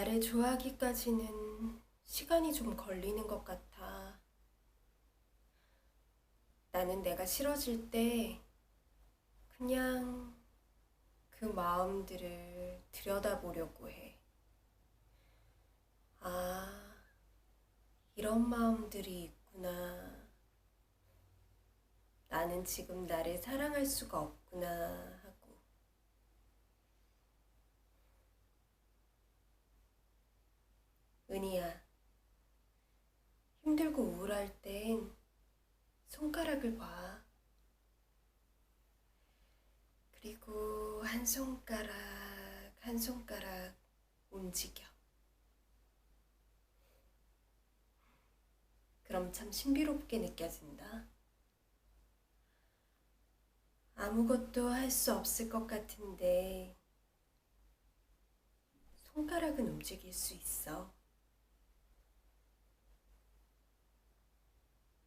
나를 좋아하기까지는 시간이 좀 걸리는 것 같아. 나는 내가 싫어질 때 그냥 그 마음들을 들여다보려고 해. 아, 이런 마음들이 있구나. 나는 지금 나를 사랑할 수가 없구나 하고. 은희야, 힘들고 우울할 땐 손가락을 봐. 그리고 한 손가락, 한 손가락 움직여. 그럼 참 신비롭게 느껴진다. 아무것도 할 수 없을 것 같은데, 손가락은 움직일 수 있어.